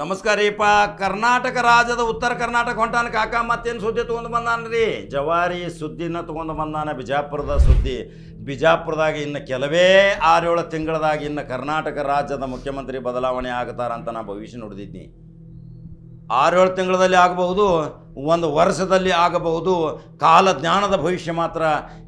ನಮಸ್ಕಾರ ರೀಪ ಕರ್ನಾಟಕ ರಾಜ್ಯದ ಉತ್ತರ ಕರ್ನಾಟಕ ಹೊಂಟಾನ ಕಾಕ, ಮತ್ತೇನು ಸುದ್ದಿ ತೊಗೊಂಡು ಬಂದಾನ್ರಿ? ಜವಾರಿ ಸುದ್ದಿನ ತೊಗೊಂಡು ಬಂದಾನ ಬಿಜಾಪುರದ ಸುದ್ದಿ. ಬಿಜಾಪುರದಾಗ ಇನ್ನು ಕೆಲವೇ ಆರೇಳು ತಿಂಗಳದಾಗ ಇನ್ನು ಕರ್ನಾಟಕ ರಾಜ್ಯದ ಮುಖ್ಯಮಂತ್ರಿ ಬದಲಾವಣೆ ಆಗ್ತಾರಂತ ನಾ ಭವಿಷ್ಯ ನುಡಿದಿದ್ನಿ. ಆರೇಳು ತಿಂಗಳಲ್ಲಿ ಆಗಬಹುದು, ಒಂದು ವರ್ಷದಲ್ಲಿ ಆಗಬಹುದು. ಕಾಲ ಜ್ಞಾನದ ಭವಿಷ್ಯ ಮಾತ್ರ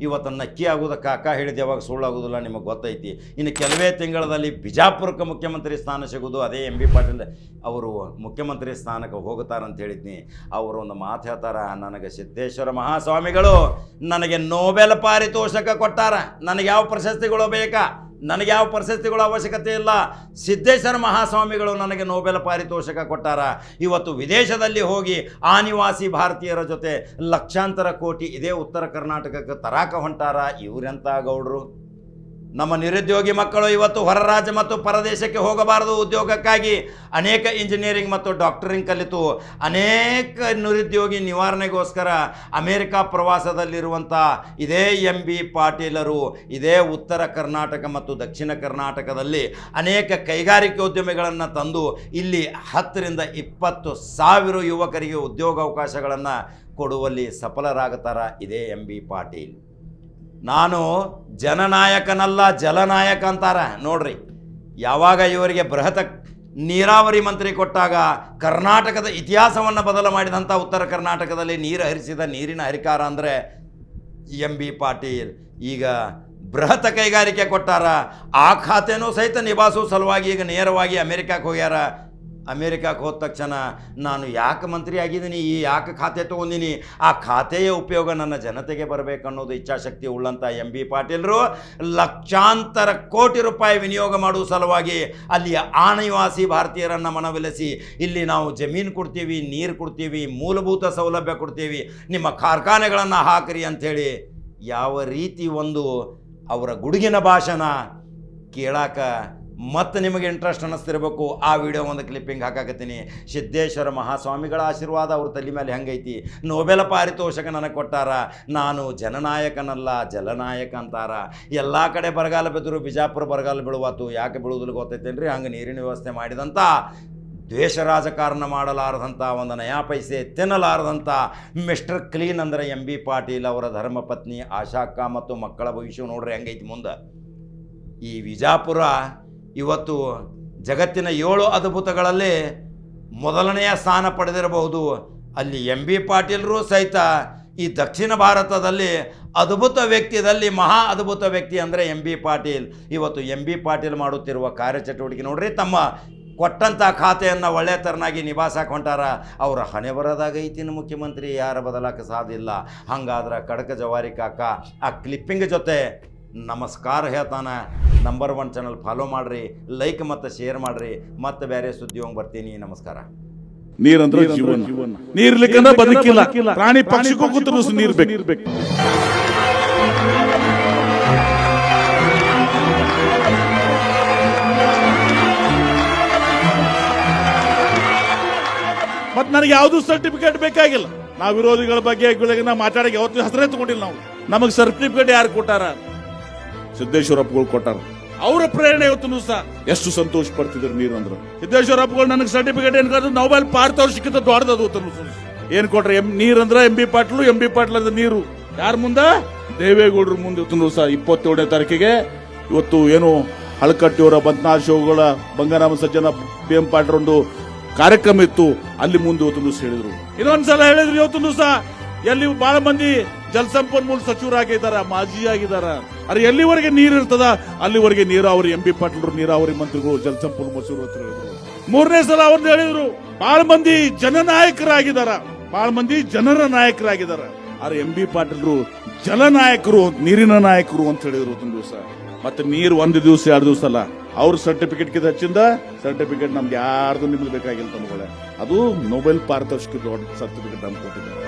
ಇವತ್ತು ನಕ್ಕಿ ಆಗೋದಕ್ಕೆ ಅಕ್ಕ ಹೇಳಿದ ಯಾವಾಗ ಸುಳ್ಳಾಗೋದಿಲ್ಲ ನಿಮಗೆ ಗೊತ್ತೈತಿ. ಇನ್ನು ಕೆಲವೇ ತಿಂಗಳಲ್ಲಿ ಬಿಜಾಪುರಕ್ಕೆ ಮುಖ್ಯಮಂತ್ರಿ ಸ್ಥಾನ ಸಿಗೋದು ಅದೇ ಎಂ ಬಿ ಪಾಟೀಲ್ ಅವರು ಮುಖ್ಯಮಂತ್ರಿ ಸ್ಥಾನಕ್ಕೆ ಹೋಗುತ್ತಾರಂತ ಹೇಳಿದ್ನಿ. ಅವರು ಒಂದು ಮಾತು ಹೇಳ್ತಾರ, ನನಗೆ ಸಿದ್ದೇಶ್ವರ ಮಹಾಸ್ವಾಮಿಗಳು ನನಗೆ ನೋಬೆಲ್ ಪಾರಿತೋಷಕ ಕೊಟ್ಟಾರ. ನನಗೆ ಯಾವ ಪ್ರಶಸ್ತಿಗಳು ಬೇಕಾ? ನನಗೆ ಯಾವ ಪ್ರಶಸ್ತಿಗಳ ಅವಶ್ಯಕತೆ ಇಲ್ಲ. ಸಿದ್ದೇಶ್ವರ ಮಹಾಸ್ವಾಮಿಗಳು ನನಗೆ ನೋಬೆಲ್ ಪಾರಿತೋಷಕ ಕೊಟ್ಟಾರ. ಇವತ್ತು ವಿದೇಶದಲ್ಲಿ ಹೋಗಿ ಆನಿವಾಸಿ ನಿವಾಸಿ ಭಾರತೀಯರ ಜೊತೆ ಲಕ್ಷಾಂತರ ಕೋಟಿ ಇದೇ ಉತ್ತರ ಕರ್ನಾಟಕಕ್ಕೆ ತರಾಕ ಹೊಂಟಾರ. ಇವರೆಂಥ ಗೌಡ್ರು? ನಮ್ಮ ನಿರುದ್ಯೋಗಿ ಮಕ್ಕಳು ಇವತ್ತು ಹೊರ ರಾಜ್ಯ ಮತ್ತು ಪರದೇಶಕ್ಕೆ ಹೋಗಬಾರದು ಉದ್ಯೋಗಕ್ಕಾಗಿ. ಅನೇಕ ಇಂಜಿನಿಯರಿಂಗ್ ಮತ್ತು ಡಾಕ್ಟರಿಂಗ್ ಕಲಿತು. ಅನೇಕ ನಿರುದ್ಯೋಗಿ ನಿವಾರಣೆಗೋಸ್ಕರ ಅಮೇರಿಕ ಪ್ರವಾಸದಲ್ಲಿರುವಂಥ ಇದೇ ಎಂ ಬಿ ಪಾಟೀಲರು, ಇದೇ ಉತ್ತರ ಕರ್ನಾಟಕ ಮತ್ತು ದಕ್ಷಿಣ ಕರ್ನಾಟಕದಲ್ಲಿ ಅನೇಕ ಕೈಗಾರಿಕೋದ್ಯಮಿಗಳನ್ನು ತಂದು ಇಲ್ಲಿ ಹತ್ತರಿಂದ ಇಪ್ಪತ್ತು ಸಾವಿರ ಯುವಕರಿಗೆ ಉದ್ಯೋಗಾವಕಾಶಗಳನ್ನು ಕೊಡುವಲ್ಲಿ ಸಫಲರಾಗುತ್ತಾರ ಇದೇ ಎಂ ಬಿ ಪಾಟೀಲ್. ನಾನು ಜನನಾಯಕನಲ್ಲ, ಜಲನಾಯಕ ಅಂತಾರೆ. ನೋಡ್ರಿ, ಯಾವಾಗ ಇವರಿಗೆ ಬೃಹತ್ ನೀರಾವರಿ ಮಂತ್ರಿ ಕೊಟ್ಟಾಗ ಕರ್ನಾಟಕದ ಇತಿಹಾಸವನ್ನು ಬದಲು ಮಾಡಿದಂಥ ಉತ್ತರ ಕರ್ನಾಟಕದಲ್ಲಿ ನೀರು ಹರಿಸಿದ ನೀರಿನ ಹರಿಕಾರ ಅಂದರೆ ಎಂ ಬಿ ಪಾಟೀಲ್. ಈಗ ಬೃಹತ್ ಕೈಗಾರಿಕೆ ಕೊಟ್ಟಾರ, ಆ ಖಾತೆನೂ ಸಹಿತ ನಿಭಾಯಿಸೋ ಸಲುವಾಗಿ ಈಗ ನೇರವಾಗಿ ಅಮೆರಿಕಕ್ಕೆ ಹೋಗ್ಯಾರ. ಅಮೇರಿಕಕ್ಕೆ ಹೋದ ತಕ್ಷಣ ನಾನು ಯಾಕೆ ಮಂತ್ರಿ ಆಗಿದ್ದೀನಿ, ಈ ಯಾಕೆ ಖಾತೆ ತೊಗೊಂಡಿನಿ, ಆ ಖಾತೆಯ ಉಪಯೋಗ ನನ್ನ ಜನತೆಗೆ ಬರಬೇಕನ್ನೋದು ಇಚ್ಛಾಶಕ್ತಿ ಉಳ್ಳಂಥ ಎಂ ಬಿ ಪಾಟೀಲರು. ಲಕ್ಷಾಂತರ ಕೋಟಿ ರೂಪಾಯಿ ವಿನಿಯೋಗ ಮಾಡುವ ಸಲುವಾಗಿ ಅಲ್ಲಿಯ ಆನಿವಾಸಿ ಭಾರತೀಯರನ್ನು ಮನವೊಲಿಸಿ ಇಲ್ಲಿ ನಾವು ಜಮೀನು ಕೊಡ್ತೀವಿ, ನೀರು ಕೊಡ್ತೀವಿ, ಮೂಲಭೂತ ಸೌಲಭ್ಯ ಕೊಡ್ತೀವಿ, ನಿಮ್ಮ ಕಾರ್ಖಾನೆಗಳನ್ನು ಹಾಕಿರಿ ಅಂಥೇಳಿ ಯಾವ ರೀತಿ ಒಂದು ಅವರ ಗುಡುಗಿನ ಭಾಷಣ ಕೇಳಾಕ ಮತ್ತೆ ನಿಮಗೆ ಇಂಟ್ರೆಸ್ಟ್ ಅನ್ನಿಸ್ತಿರ್ಬೇಕು, ಆ ವಿಡಿಯೋ ಒಂದು ಕ್ಲಿಪ್ಪಿಂಗ್ ಹಾಕಾಕತ್ತೀನಿ. ಸಿದ್ದೇಶ್ವರ ಮಹಾಸ್ವಾಮಿಗಳ ಆಶೀರ್ವಾದ ಅವ್ರ ತಲೆ ಮೇಲೆ ಹೆಂಗೈತಿ? ನೋಬೆಲ ಪಾರಿತೋಷಕ ನನಗೆ ಕೊಟ್ಟಾರ. ನಾನು ಜನನಾಯಕನಲ್ಲ, ಜಲನಾಯಕ ಅಂತಾರ. ಎಲ್ಲ ಕಡೆ ಬರಗಾಲ ಬಿದ್ದರು ಬಿಜಾಪುರ ಬರಗಾಲ ಬೀಳುವಾತು. ಯಾಕೆ ಬೀಳುವುದಿಲ್ಲ ಗೊತ್ತೈತೇನ್ರಿ? ಹಂಗೆ ನೀರಿನ ವ್ಯವಸ್ಥೆ ಮಾಡಿದಂಥ ದ್ವೇಷ ರಾಜಕಾರಣ ಮಾಡಲಾರದಂಥ ಒಂದು ನಯಾ ಪೈಸೆ ತಿನ್ನಲಾರದಂಥ ಮಿಸ್ಟರ್ ಕ್ಲೀನ್ ಅಂದರೆ ಎಂ ಬಿ ಪಾಟೀಲ್ ಅವರ ಧರ್ಮಪತ್ನಿ ಆಶಾಕ್ಕ ಮತ್ತು ಮಕ್ಕಳ ಭವಿಷ್ಯ ನೋಡ್ರಿ ಹೆಂಗೈತಿ ಮುಂದೆ. ಈ ವಿಜಾಪುರ ಇವತ್ತು ಜಗತ್ತಿನ ಏಳು ಅದ್ಭುತಗಳಲ್ಲಿ ಮೊದಲನೆಯ ಸ್ಥಾನ ಪಡೆದಿರಬಹುದು. ಅಲ್ಲಿ ಎಂ ಬಿ ಪಾಟೀಲರು ಸಹಿತ ಈ ದಕ್ಷಿಣ ಭಾರತದಲ್ಲಿ ಅದ್ಭುತ ವ್ಯಕ್ತಿಯಲ್ಲಿ ಮಹಾ ಅದ್ಭುತ ವ್ಯಕ್ತಿ ಅಂದರೆ ಎಂ ಬಿ ಪಾಟೀಲ್. ಇವತ್ತು ಎಂ ಬಿ ಪಾಟೀಲ್ ಮಾಡುತ್ತಿರುವ ಕಾರ್ಯಚಟುವಟಿಕೆ ನೋಡ್ರಿ, ತಮ್ಮ ಕೊಟ್ಟಂಥ ಖಾತೆಯನ್ನು ಒಳ್ಳೆ ಥರನಾಗಿ ನಿಭಾಯಿಸಕ್ಕೆ ಹೊಂಟಾರ ಅವರ ಹಣೆ ಬರೋದಾಗ ಐತಿನ ಮುಖ್ಯಮಂತ್ರಿ, ಯಾರು ಬದಲಾಕ ಸಾಧ್ಯ ಇಲ್ಲ. ಹಂಗಾದ್ರೆ ಕಡಕ ಜವಾರಿ ಕಾಕ, ಆ ಕ್ಲಿಪ್ಪಿಂಗ್ ಜೊತೆ ನಮಸ್ಕಾರ ಹೇಳ್ತಾನೆ. ನಂಬರ್ ಒನ್ ಚಾನಲ್ ಫಾಲೋ ಮಾಡ್ರಿ ಲೈಕ್ ಮತ್ತು ಶೇರ್ ಮಾಡ್ರಿ ಮತ್ತೆ ಬೇರೆ ಸುದ್ದಿ ಹೋಗಿ ಬರ್ತೀನಿ ನಮಸ್ಕಾರ. ನೀರಂದ್ರೆ ಜೀವನ. ನೀರ್ಲಿಕ್ಕಂದ್ರೆ ಬದುಕಿಲ್ಲ. ಪ್ರಾಣಿ ಪಕ್ಷಿಗೂ ಕೂತು ನೀರ್ ಬೇಕು ಮತ್ ನನಗೆ ಯಾವ್ದು ಸರ್ಟಿಫಿಕೇಟ್ ಬೇಕಾಗಿಲ್ಲ. ನಾವು ವಿರೋಧಿಗಳ ಬಗ್ಗೆ ಬೆಳಗ್ಗೆ ನಾವು ಮಾತಾಡಕ್ಕೆ ಯಾವತ್ತೂ ಹೆಸರೇ ತಗೊಂಡಿಲ್ಲ ನಾವು. ನಮಗೆ ಸರ್ಟಿಫಿಕೇಟ್ ಯಾರು ಕೊಟ್ಟಾರ? ಸಿದ್ದೇಶ್ವರಪ್ಪಗಳು ಕೊಟ್ಟಾರ. ಅವರ ಪ್ರೇರಣೆ ಇವತ್ತು ಸಹ ಎಷ್ಟು ಸಂತೋಷ ಪಡ್ತಿದ್ರು ನೀರು ಅಂದ್ರೆ. ಸಿದ್ದೇಶ್ವರಪ್ಪಗಳು ನನಗೆ ಸರ್ಟಿಫಿಕೇಟ್ ಏನ್ ಕರೆದು ನೋಬೆಲ್ ಪಾರಿತೋಷಿಕದ ದೊಡ್ಡದು ಇವತ್ತು ಏನ್ ಕೊಟ್ರೆ, ಎಂ ನೀರಂದ್ರೆ M B Patil M B Patil ನೀರು. ಯಾರ ಮುಂದ? ದೇವೇಗೌಡರ ಮುಂದೆ ಇವತ್ತು ಸಹ ಇಪ್ಪತ್ತೇಳನೇ ತಾರೀಕಿಗೆ. ಇವತ್ತು ಏನು ಹಳಕಟ್ಟಿಯವರ ಬಂತನಾಥ ಶಿವಗಳ ಬಂಗಾರಾಮ ಸಜ್ಜನ ಬಿ ಎಂ ಪಾಟ್ರ ಒಂದು ಕಾರ್ಯಕ್ರಮ ಇತ್ತು. ಅಲ್ಲಿ ಮುಂದೆ ಇವತ್ತು ದಿವಸ ಹೇಳಿದ್ರು. ಇನ್ನೊಂದ್ಸಲ ಹೇಳಿದ್ರು ಇವತ್ತು ದಿವಸ. ಎಲ್ಲಿ ಬಹಳ ಮಂದಿ ಜಲಸಂಪನ್ಮೂಲ ಸಚಿವರಾಗಿದ್ದಾರ, ಮಾಜಿ ಆಗಿದ್ದಾರ. ಅರೆ, ಎಲ್ಲಿವರೆಗೆ ನೀರು ಇರ್ತದ? ಅಲ್ಲಿವರೆಗೆ ನೀರಾವರಿ ಎಂ ಬಿ ಪಾಟೀಲ್ರು, ನೀರಾವರಿ ಮಂತ್ರಿಗಳು ಜಲಸಂಪನ್ಮೂಲ ಸಚಿವರು ಅಂತ ಹೇಳಿದ್ರು. ಮೂರನೇ ಸಲ ಅವ್ರನ್ನ ಹೇಳಿದ್ರು ಬಹಳ ಮಂದಿ ಜನನಾಯಕರಾಗಿದ್ದಾರ ಬಹಳ ಮಂದಿ ಜನರ ನಾಯಕರಾಗಿದ್ದಾರ ಅರೆ ಎಂ ಬಿ ಪಾಟೀಲ್ರು ಜಲನಾಯಕರು ನೀರಿನ ನಾಯಕರು ಅಂತ ಹೇಳಿದ್ರು ಒಂದು ದಿವಸ. ಮತ್ತೆ ನೀರು ಒಂದು ದಿವಸ, ಎರಡು ದಿವಸ ಅಲ್ಲ, ಅವ್ರ ಸರ್ಟಿಫಿಕೇಟ್ ಕಿದ ಹಚ್ಚಿಂದ ಸರ್ಟಿಫಿಕೇಟ್ ನಮ್ಗೆ ಯಾರ್ದು ನಿಮ್ಗೆ ಬೇಕಾಗಿಲ್ಲ ತಮ್ಮಗಳೇ ಅದು ನೊಬೆಲ್ ಪಾರಿತೋಷಿಕ ಸರ್ಟಿಫಿಕೇಟ್ ನಮ್ಗೆ ಕೊಟ್ಟಿದ್ದಾರೆ.